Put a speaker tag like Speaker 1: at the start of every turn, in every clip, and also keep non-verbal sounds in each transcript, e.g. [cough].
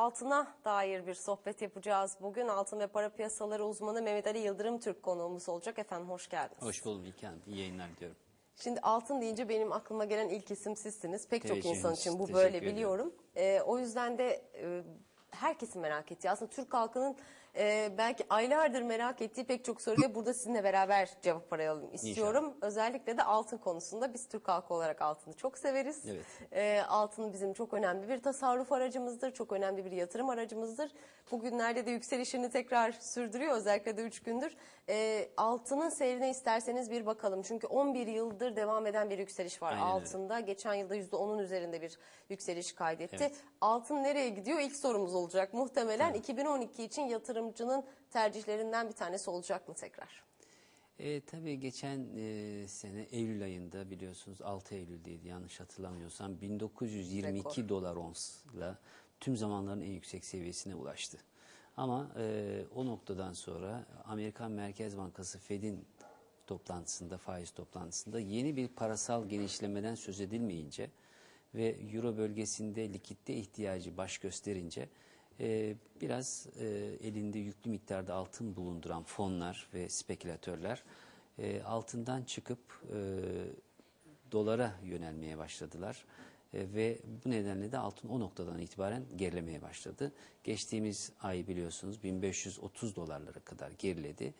Speaker 1: Altına dair bir sohbet yapacağız. Bugün altın ve para piyasaları uzmanı Mehmet Ali Yıldırım Türk konuğumuz olacak. Efendim hoş geldiniz.
Speaker 2: Hoş bulduk İlkan. Hanım. İyi yayınlar diyorum.
Speaker 1: Şimdi altın deyince benim aklıma gelen ilk isim sizsiniz. Pek çok insan için bu böyle biliyorum. Ee, o yüzden de e, herkesin merak ettiği, aslında Türk halkının e, belki aylardır merak ettiği pek çok soruya burada sizinle beraber cevap arayalım istiyorum. Özellikle de altın konusunda biz Türk halkı olarak altını çok severiz.
Speaker 2: Evet.
Speaker 1: E, altın bizim çok önemli bir tasarruf aracımızdır, çok önemli bir yatırım aracımızdır. Bugünlerde de yükselişini tekrar sürdürüyor, özellikle de 3 gündür. E, altının seyrine isterseniz bir bakalım. Çünkü 11 yıldır devam eden bir yükseliş var
Speaker 2: Aynen öyle.
Speaker 1: altında. Geçen yılda %10'un üzerinde bir yükseliş kaydetti.
Speaker 2: Evet.
Speaker 1: Altın nereye gidiyor? İlk sorumuz olacak. Muhtemelen 2012 için yatırımcının tercihlerinden bir tanesi olacak mı tekrar?
Speaker 2: E, tabii geçen e, sene Eylül ayında biliyorsunuz 6 Eylül'deydi yanlış hatırlamıyorsam 1922
Speaker 1: Rekor.
Speaker 2: dolar onsla tüm zamanların en yüksek seviyesine ulaştı. Ama e, o noktadan sonra Amerikan Merkez Bankası Fed'in toplantısında, faiz toplantısında yeni bir parasal genişlemeden söz edilmeyince ve Euro bölgesinde likitte ihtiyacı baş gösterince e, biraz e, elinde yüklü miktarda altın bulunduran fonlar ve spekülatörler e, altından çıkıp e, dolara yönelmeye başladılar. Ve bu nedenle de altın o noktadan itibaren gerilemeye başladı. Geçtiğimiz ay biliyorsunuz 1530 dolarlara kadar geriledi.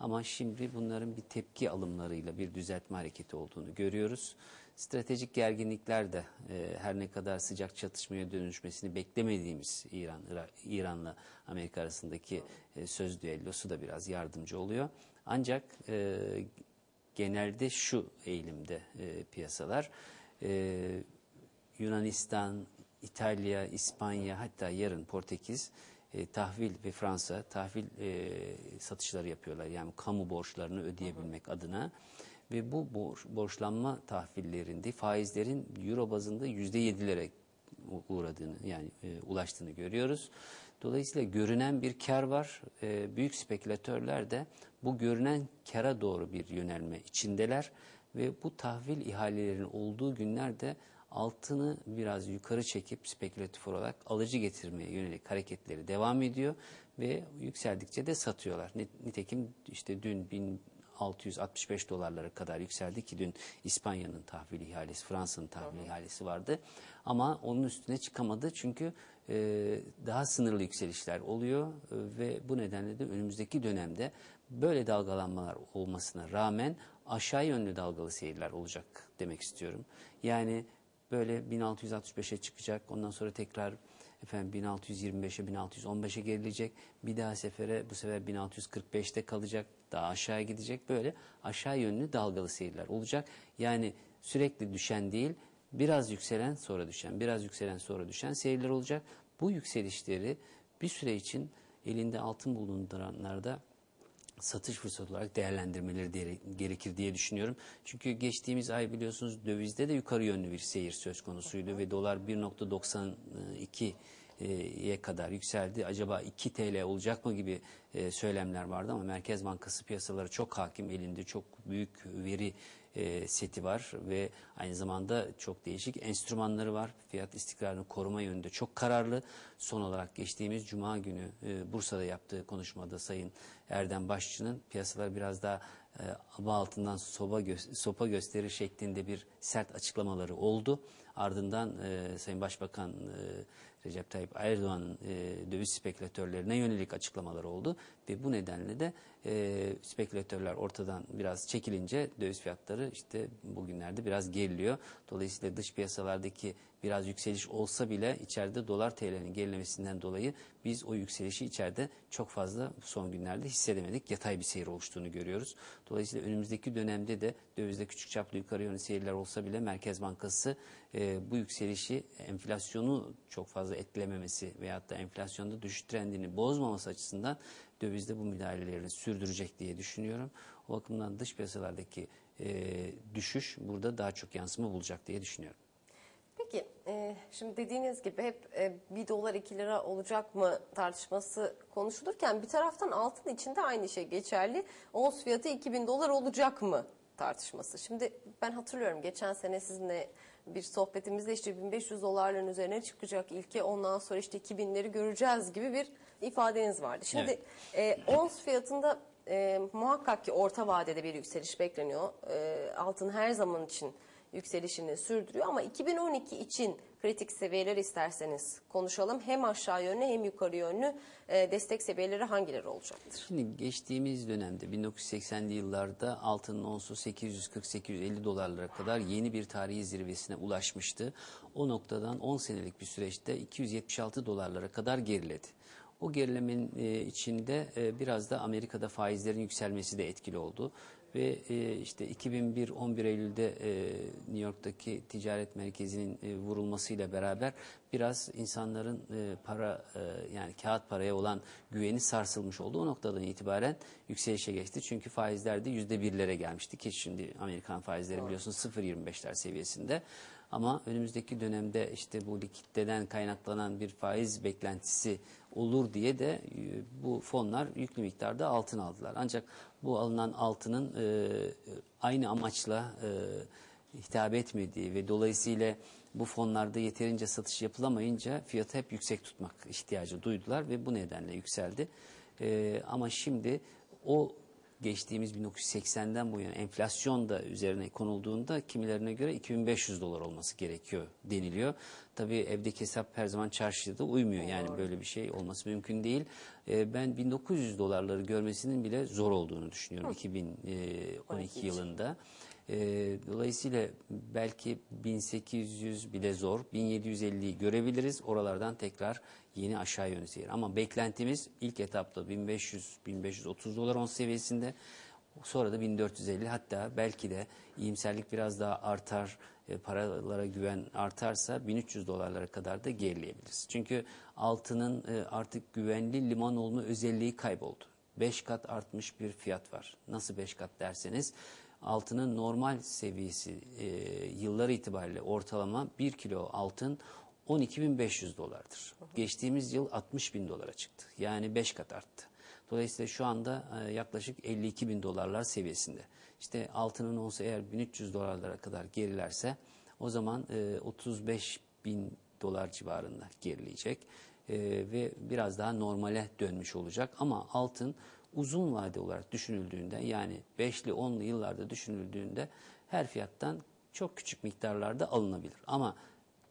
Speaker 2: Ama şimdi bunların bir tepki alımlarıyla bir düzeltme hareketi olduğunu görüyoruz. Stratejik gerginlikler de e, her ne kadar sıcak çatışmaya dönüşmesini beklemediğimiz İran Ira- İran'la Amerika arasındaki e, söz düellosu da biraz yardımcı oluyor. Ancak e, genelde şu eğilimde e, piyasalar e, Yunanistan, İtalya, İspanya hatta yarın Portekiz e, tahvil ve Fransa tahvil e, satışları yapıyorlar. Yani kamu borçlarını ödeyebilmek adına ve bu borç, borçlanma tahvillerinde faizlerin euro bazında yüzde yedilere uğradığını yani e, ulaştığını görüyoruz. Dolayısıyla görünen bir kar var. E, büyük spekülatörler de bu görünen kara doğru bir yönelme içindeler ve bu tahvil ihalelerinin olduğu günlerde altını biraz yukarı çekip spekülatif olarak alıcı getirmeye yönelik hareketleri devam ediyor ve yükseldikçe de satıyorlar. Nit- Nitekim işte dün 1665 dolarlara kadar yükseldi ki dün İspanya'nın tahvil ihalesi, Fransa'nın tahvil ihalesi vardı. Ama onun üstüne çıkamadı çünkü e, daha sınırlı yükselişler oluyor e, ve bu nedenle de önümüzdeki dönemde böyle dalgalanmalar olmasına rağmen aşağı yönlü dalgalı seyirler olacak demek istiyorum. Yani böyle 1665'e çıkacak ondan sonra tekrar efendim 1625'e 1615'e gerilecek bir daha sefere bu sefer 1645'te kalacak daha aşağı gidecek. Böyle aşağı yönlü dalgalı seyirler olacak. Yani sürekli düşen değil biraz yükselen sonra düşen biraz yükselen sonra düşen seyirler olacak. Bu yükselişleri bir süre için elinde altın bulunduranlarda satış fırsatı olarak değerlendirmeleri gerekir diye düşünüyorum. Çünkü geçtiğimiz ay biliyorsunuz dövizde de yukarı yönlü bir seyir söz konusuydu ve dolar 1.92'ye kadar yükseldi. Acaba 2 TL olacak mı gibi söylemler vardı ama Merkez Bankası piyasalara çok hakim elinde çok büyük veri seti var ve aynı zamanda çok değişik enstrümanları var. Fiyat istikrarını koruma yönünde çok kararlı. Son olarak geçtiğimiz Cuma günü Bursa'da yaptığı konuşmada Sayın Erdem Başçı'nın piyasalar biraz daha aba altından soba gö- sopa gösterir şeklinde bir sert açıklamaları oldu. Ardından Sayın Başbakan Recep Tayyip Erdoğan'ın e, döviz spekülatörlerine yönelik açıklamaları oldu ve bu nedenle de e, spekülatörler ortadan biraz çekilince döviz fiyatları işte bugünlerde biraz geriliyor. Dolayısıyla dış piyasalardaki biraz yükseliş olsa bile içeride dolar TL'nin gerilemesinden dolayı biz o yükselişi içeride çok fazla son günlerde hissedemedik. Yatay bir seyir oluştuğunu görüyoruz. Dolayısıyla önümüzdeki dönemde de dövizde küçük çaplı yukarı yönlü seyirler olsa bile Merkez Bankası e, bu yükselişi enflasyonu çok fazla etkilememesi veyahut da enflasyonda düşüş trendini bozmaması açısından dövizde bu müdahalelerini sürdürecek diye düşünüyorum. O bakımdan dış piyasalardaki e, düşüş burada daha çok yansıma bulacak diye düşünüyorum.
Speaker 1: Peki e, şimdi dediğiniz gibi hep e, 1 dolar 2 lira olacak mı tartışması konuşulurken bir taraftan altın için de aynı şey geçerli. Ons fiyatı 2000 dolar olacak mı tartışması. Şimdi ben hatırlıyorum geçen sene sizinle bir sohbetimizde işte 1500 dolarların üzerine çıkacak ilke ondan sonra işte 2000'leri göreceğiz gibi bir ifadeniz vardı. Şimdi e, ons fiyatında e, muhakkak ki orta vadede bir yükseliş bekleniyor. E, altın her zaman için yükselişini sürdürüyor ama 2012 için kritik seviyeler isterseniz konuşalım. Hem aşağı yönlü hem yukarı yönlü e, destek seviyeleri hangileri olacaktır?
Speaker 2: Şimdi geçtiğimiz dönemde 1980'li yıllarda altının onsu 840-850 dolarlara kadar yeni bir tarihi zirvesine ulaşmıştı. O noktadan 10 senelik bir süreçte 276 dolarlara kadar geriledi. O gerilemenin e, içinde e, biraz da Amerika'da faizlerin yükselmesi de etkili oldu. Ve e, işte 2001 11 Eylül'de e, New York'taki ticaret merkezinin e, vurulmasıyla beraber biraz insanların e, para e, yani kağıt paraya olan güveni sarsılmış oldu. O noktadan itibaren yükselişe geçti. Çünkü faizler de %1'lere gelmişti ki şimdi Amerikan faizleri biliyorsunuz 0.25'ler seviyesinde. Ama önümüzdeki dönemde işte bu likiditeden kaynaklanan bir faiz beklentisi olur diye de e, bu fonlar yüklü miktarda altın aldılar. Ancak bu alınan altının e, aynı amaçla e, hitap etmediği ve dolayısıyla bu fonlarda yeterince satış yapılamayınca fiyatı hep yüksek tutmak ihtiyacı duydular ve bu nedenle yükseldi. Ama şimdi o geçtiğimiz 1980'den bu yana enflasyon da üzerine konulduğunda kimilerine göre 2500 dolar olması gerekiyor deniliyor. Tabii evdeki hesap her zaman çarşıda da uymuyor. Yani böyle bir şey olması mümkün değil. Ee, ben 1900 dolarları görmesinin bile zor olduğunu düşünüyorum 2012 yılında. Ee, dolayısıyla belki 1800 bile zor, 1750'yi görebiliriz. Oralardan tekrar yeni aşağı yönlü seyir. Ama beklentimiz ilk etapta 1500-1530 dolar on seviyesinde. Sonra da 1450 hatta belki de iyimserlik biraz daha artar, e, paralara güven artarsa 1300 dolarlara kadar da gerileyebiliriz. Çünkü altının e, artık güvenli liman olma özelliği kayboldu. 5 kat artmış bir fiyat var. Nasıl 5 kat derseniz altının normal seviyesi e, yıllar itibariyle ortalama 1 kilo altın 12.500 dolardır. Geçtiğimiz yıl 60 bin dolara çıktı. Yani 5 kat arttı. Dolayısıyla şu anda e, yaklaşık 52 bin dolarlar seviyesinde. İşte altının olsa eğer 1300 dolarlara kadar gerilerse o zaman e, 35 bin dolar civarında gerileyecek e, ve biraz daha normale dönmüş olacak. Ama altın uzun vade olarak düşünüldüğünde yani 5'li 10'lu yıllarda düşünüldüğünde her fiyattan çok küçük miktarlarda alınabilir. Ama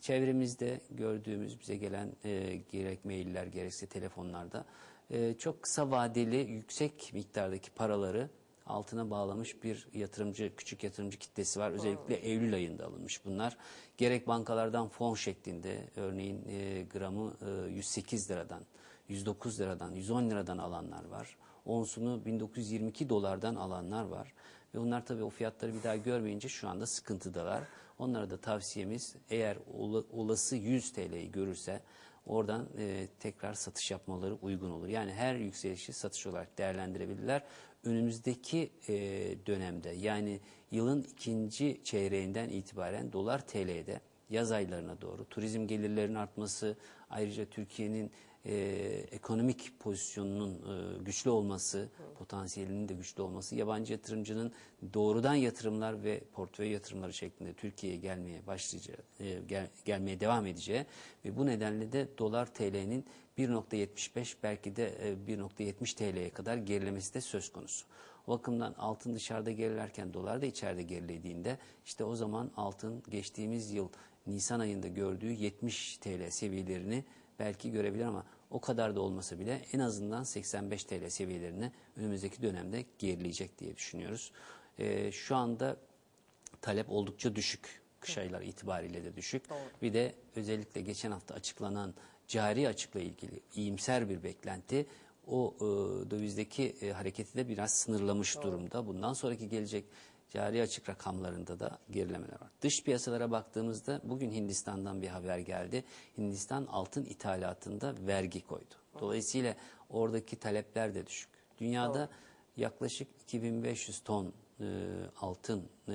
Speaker 2: çevremizde gördüğümüz bize gelen e, gerek mailler gerekse telefonlarda e, çok kısa vadeli yüksek miktardaki paraları altına bağlamış bir yatırımcı, küçük yatırımcı kitlesi var. Özellikle Eylül ayında alınmış bunlar. Gerek bankalardan fon şeklinde örneğin e, gramı e, 108 liradan, 109 liradan, 110 liradan alanlar var. Onsunu 1922 dolardan alanlar var. Ve onlar tabii o fiyatları bir daha görmeyince şu anda sıkıntıdalar. Onlara da tavsiyemiz eğer ola- olası 100 TL'yi görürse oradan e, tekrar satış yapmaları uygun olur. Yani her yükselişi satış olarak değerlendirebilirler. Önümüzdeki e, dönemde yani yılın ikinci çeyreğinden itibaren dolar TL'de yaz aylarına doğru turizm gelirlerinin artması ayrıca Türkiye'nin e, ekonomik pozisyonunun e, güçlü olması, potansiyelinin de güçlü olması, yabancı yatırımcının doğrudan yatırımlar ve portföy yatırımları şeklinde Türkiye'ye gelmeye başlayacağı, e, gel- gelmeye devam edeceği ve bu nedenle de dolar TL'nin 1.75 belki de e, 1.70 TL'ye kadar gerilemesi de söz konusu. O bakımdan altın dışarıda gerilerken dolar da içeride gerilediğinde işte o zaman altın geçtiğimiz yıl Nisan ayında gördüğü 70 TL seviyelerini belki görebilir ama o kadar da olmasa bile en azından 85 TL seviyelerine önümüzdeki dönemde gerileyecek diye düşünüyoruz. Ee, şu anda talep oldukça düşük. Kış ayları itibariyle de düşük. Bir de özellikle geçen hafta açıklanan cari açıkla ilgili iyimser bir beklenti o e, dövizdeki e, hareketi de biraz sınırlamış durumda. Bundan sonraki gelecek cari açık rakamlarında da gerilemeler var. Dış piyasalara baktığımızda bugün Hindistan'dan bir haber geldi. Hindistan altın ithalatında vergi koydu. Dolayısıyla oradaki talepler de düşük. Dünyada yaklaşık 2500 ton e, altın e,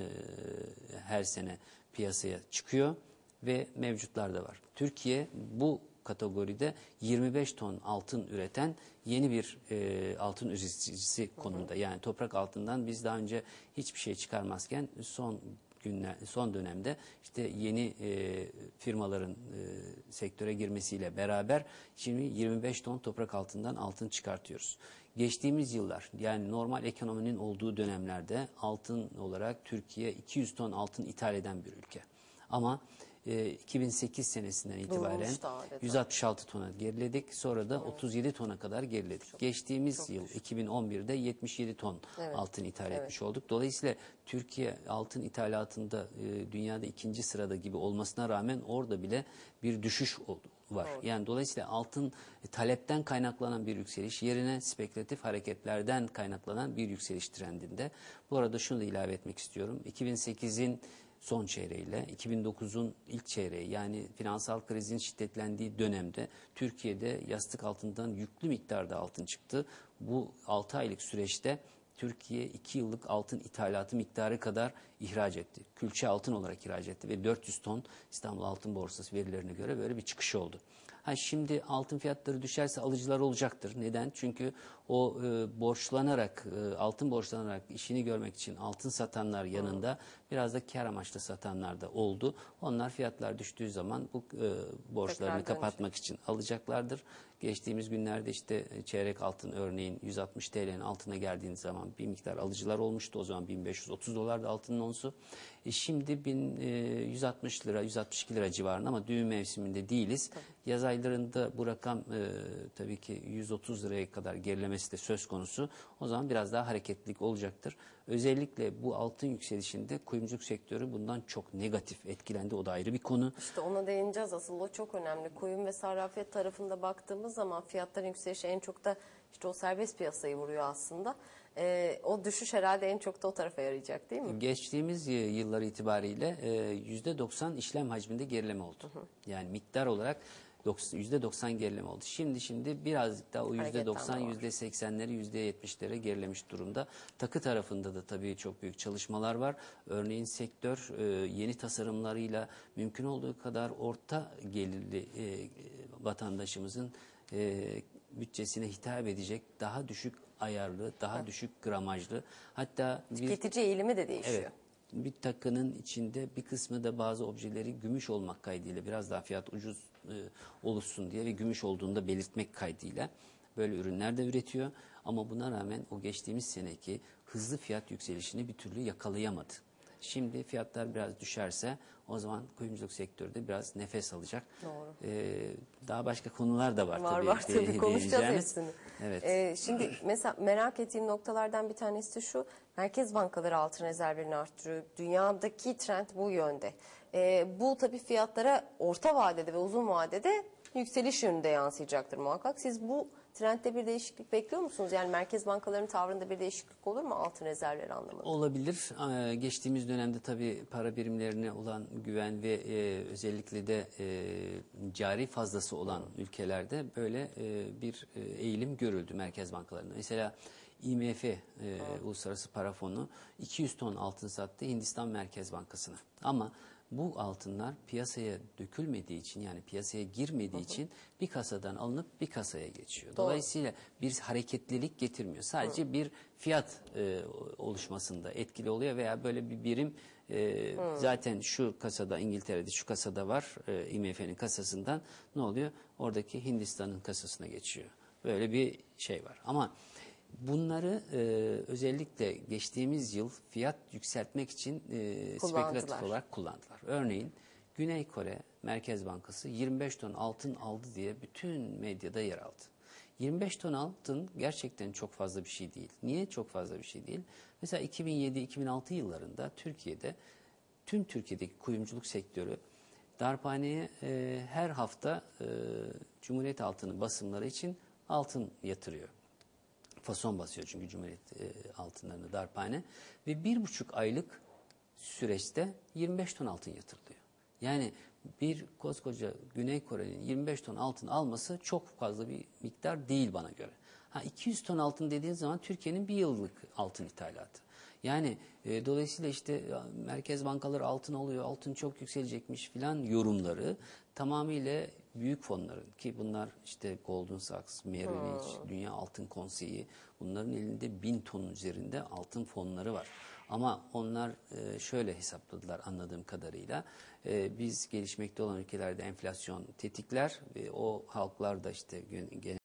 Speaker 2: her sene piyasaya çıkıyor ve mevcutlar da var. Türkiye bu kategoride 25 ton altın üreten yeni bir e, altın üreticisi konumda. Yani toprak altından biz daha önce hiçbir şey çıkarmazken son günler son dönemde işte yeni e, firmaların e, sektöre girmesiyle beraber şimdi 25 ton toprak altından altın çıkartıyoruz. Geçtiğimiz yıllar yani normal ekonominin olduğu dönemlerde altın olarak Türkiye 200 ton altın ithal eden bir ülke. Ama e, 2008 senesinden itibaren
Speaker 1: Durmuştu adeta.
Speaker 2: 166 tona geriledik. Sonra da 37 tona kadar geriledik. Geçtiğimiz yıl 2011'de 77 ton
Speaker 1: Evet.
Speaker 2: altın ithal etmiş olduk. Dolayısıyla Türkiye altın ithalatında e, dünyada ikinci sırada gibi olmasına rağmen orada bile bir düşüş oldu var. Yani dolayısıyla altın e, talepten kaynaklanan bir yükseliş yerine spekülatif hareketlerden kaynaklanan bir yükseliş trendinde. Bu arada şunu da ilave etmek istiyorum. 2008'in son çeyreğiyle 2009'un ilk çeyreği yani finansal krizin şiddetlendiği dönemde Türkiye'de yastık altından yüklü miktarda altın çıktı. Bu 6 aylık süreçte Türkiye 2 yıllık altın ithalatı miktarı kadar ihraç etti. Külçe altın olarak ihraç etti ve 400 ton İstanbul Altın Borsası verilerine göre böyle bir çıkış oldu. Ha şimdi altın fiyatları düşerse alıcılar olacaktır. Neden? Çünkü o e, borçlanarak, e, altın borçlanarak işini görmek için altın satanlar yanında biraz da kar amaçlı satanlar da oldu. Onlar fiyatlar düştüğü zaman bu e, borçlarını
Speaker 1: dönecek.
Speaker 2: kapatmak için alacaklardır. Geçtiğimiz günlerde işte çeyrek altın örneğin 160 TL'nin altına geldiğiniz zaman bir miktar alıcılar olmuştu. O zaman 1530 dolardı altının onsu. E şimdi 1160 lira, 162 lira civarında ama düğün mevsiminde değiliz. Yaz aylarında bu rakam e, tabii ki 130 liraya kadar gerilemesi de söz konusu. O zaman biraz daha hareketlilik olacaktır. Özellikle bu altın yükselişinde kuyumculuk sektörü bundan çok negatif etkilendi. O da ayrı bir konu.
Speaker 1: İşte ona değineceğiz asıl o çok önemli. Kuyum ve sarrafiyet tarafında baktığımız zaman fiyatların yükselişi en çok da işte o serbest piyasayı vuruyor aslında. Ee, o düşüş herhalde en çok da o tarafa yarayacak değil mi?
Speaker 2: Geçtiğimiz y- yıllar itibariyle e, %90 işlem hacminde gerileme oldu. Yani miktar olarak doks- %90 gerileme oldu. Şimdi şimdi birazcık daha o
Speaker 1: Hareketlenme
Speaker 2: %90,
Speaker 1: var.
Speaker 2: %80'leri %70'lere gerilemiş durumda. Takı tarafında da tabii çok büyük çalışmalar var. Örneğin sektör e, yeni tasarımlarıyla mümkün olduğu kadar orta gelirli e, vatandaşımızın e, bütçesine hitap edecek daha düşük ayarlı, daha düşük gramajlı hatta bir
Speaker 1: Tüketici eğilimi de değişiyor.
Speaker 2: Evet. Bir takının içinde bir kısmı da bazı objeleri gümüş olmak kaydıyla biraz daha fiyat ucuz e, oluşsun diye ve gümüş olduğunu da belirtmek kaydıyla böyle ürünler de üretiyor. Ama buna rağmen o geçtiğimiz seneki hızlı fiyat yükselişini bir türlü yakalayamadı. Şimdi fiyatlar biraz düşerse o zaman kuyumculuk sektörü de biraz nefes alacak.
Speaker 1: Doğru.
Speaker 2: Ee, daha başka konular da var,
Speaker 1: Var
Speaker 2: tabii.
Speaker 1: var [laughs] tabii
Speaker 2: de-
Speaker 1: konuşacağız hepsini.
Speaker 2: Evet.
Speaker 1: Ee, şimdi [clears throat] mesela merak ettiğim noktalardan bir tanesi şu. Merkez bankaları altın rezervlerini arttırıyor. Dünyadaki trend bu yönde. Ee, bu tabii fiyatlara orta vadede ve uzun vadede yükseliş yönünde yansıyacaktır muhakkak. Siz bu trendde bir değişiklik bekliyor musunuz? Yani merkez bankalarının tavrında bir değişiklik olur mu altın rezervleri anlamında?
Speaker 2: Olabilir. Ee, Geçtiğimiz dönemde tabii para birimlerine olan güven ve e, özellikle de e, cari fazlası olan ülkelerde böyle e, bir eğilim görüldü merkez bankalarında. Mesela IMF, e, Uluslararası Para Fonu 200 ton altın sattı Hindistan Merkez Bankası'na. Ama bu altınlar piyasaya dökülmediği için yani piyasaya girmediği için bir kasadan alınıp bir kasaya geçiyor. Dolayısıyla bir hareketlilik getirmiyor. Sadece bir fiyat e, oluşmasında etkili oluyor veya böyle bir birim e, zaten şu kasada İngiltere'de şu kasada var e, IMF'nin kasasından ne oluyor? Oradaki Hindistan'ın kasasına geçiyor. Böyle bir şey var. Ama bunları e, özellikle geçtiğimiz yıl fiyat yükseltmek için e, spekülatif olarak kullandılar. Örneğin Güney Kore Merkez Bankası 25 ton altın aldı diye bütün medyada yer aldı. 25 ton altın gerçekten çok fazla bir şey değil. Niye çok fazla bir şey değil? Mesela 2007-2006 yıllarında Türkiye'de tüm Türkiye'deki kuyumculuk sektörü darphaneye e, her hafta e, Cumhuriyet altını basımları için altın yatırıyor. Fason basıyor çünkü Cumhuriyet e, altınlarını darphane ve bir buçuk aylık süreçte 25 ton altın yatırılıyor. Yani bir koskoca Güney Kore'nin 25 ton altın alması çok fazla bir miktar değil bana göre. Ha 200 ton altın dediğin zaman Türkiye'nin bir yıllık altın ithalatı. Yani e, dolayısıyla işte merkez bankaları altın alıyor, altın çok yükselecekmiş filan yorumları tamamıyla büyük fonların ki bunlar işte Goldman Sachs, Merrill Lynch, Dünya Altın Konseyi bunların elinde bin ton üzerinde altın fonları var. Ama onlar e, şöyle hesapladılar anladığım kadarıyla. E, biz gelişmekte olan ülkelerde enflasyon tetikler ve o halklar da işte gen- genel